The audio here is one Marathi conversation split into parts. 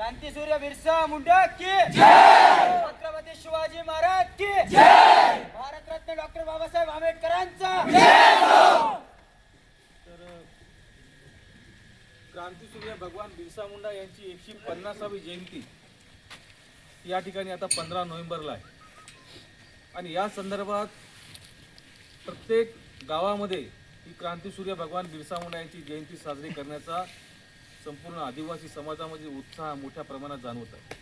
क्रांतीसूर्य बिरसा मुंडा की छत्रपती शिवाजी महाराज की भारतरत्न डॉक्टर बाबासाहेब आंबेडकरांचा. तर क्रांतीसूर्य भगवान बिरसा मुंडा यांची एकशे पन्नासावी जयंती या ठिकाणी आता पंधरा नोव्हेंबरला आहे. आणि या संदर्भात प्रत्येक गावामध्ये ही क्रांतीसूर्य भगवान बिरसा मुंडा यांची जयंती साजरी करण्याचा संपूर्ण आदिवासी समाजामध्ये उत्साह मोठ्या प्रमाणात जाणवत आहे.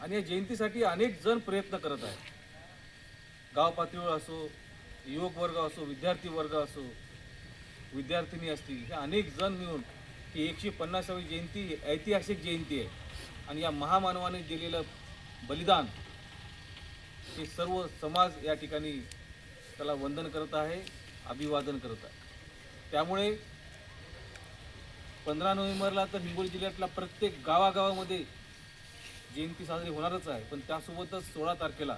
आणि या जयंतीसाठी अनेक जण प्रयत्न करत आहेत. गाव पातळीवर असो युवक वर्ग असो विद्यार्थी वर्ग असो विद्यार्थिनी असतील हे अनेक जण मिळून ही एकशे पन्नासावी जयंती ऐतिहासिक जयंती आहे. आणि या महामानवाने दिलेलं बलिदान हे सर्व समाज या ठिकाणी त्याला वंदन करत आहे अभिवादन करत आहे. त्यामुळे पंधरा नोव्हेंबरला तर हिंगोली जिल्ह्यातला प्रत्येक गावागावामध्ये जयंती साजरी होणारच आहे. पण त्यासोबतच सोळा तारखेला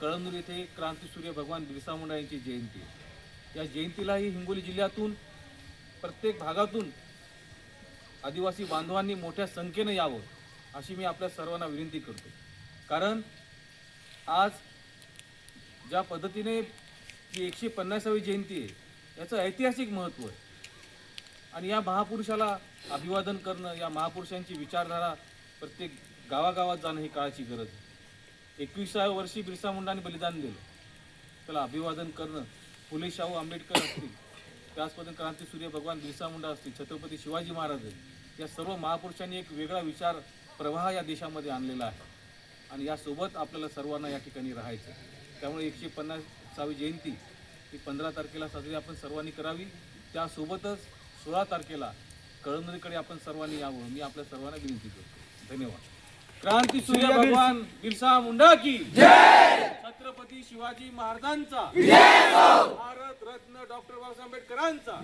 कळमनूर येथे क्रांतीसूर्य भगवान बिरसा मुंडा यांची जयंती आहे. या जयंतीलाही हिंगोली जिल्ह्यातून प्रत्येक भागातून आदिवासी बांधवांनी मोठ्या संख्येनं यावं अशी मी आपल्या सर्वांना विनंती करतो. कारण आज ज्या पद्धतीने जी एकशे पन्नासावी जयंती आहे याचं ऐतिहासिक महत्त्व आहे. आणि या महापुरुषाला अभिवादन करणं या महापुरुषांची विचारधारा प्रत्येक गावागावात जाणं ही काळाची गरज आहे. एकविसाव्या वर्षी बिरसा मुंडाने बलिदान दिलं. त्याला अभिवादन करणं फुले शाहू आंबेडकर असतील त्याचप्रमाणे क्रांतीसूर्य भगवान बिरसा मुंडा असतील छत्रपती शिवाजी महाराज या सर्व महापुरुषांनी एक वेगळा विचार प्रवाह या देशामध्ये आणलेला आहे. आणि यासोबत आपल्याला सर्वांना या ठिकाणी राहायचं त्यामुळे एकशे पन्नासावी जयंती ही पंधरा तारखेला साजरी आपण सर्वांनी करावी. त्यासोबतच सोळा तारखेला कळमनुरीकडे आपण सर्वांनी यावं मी आपल्या सर्वांना विनंती करतो. धन्यवाद. क्रांतीसूर्य भगवान बिरसा मुंडा की छत्रपती शिवाजी महाराजांचा. भारत रत्न डॉक्टर बाबासाहेब आंबेडकरांचा.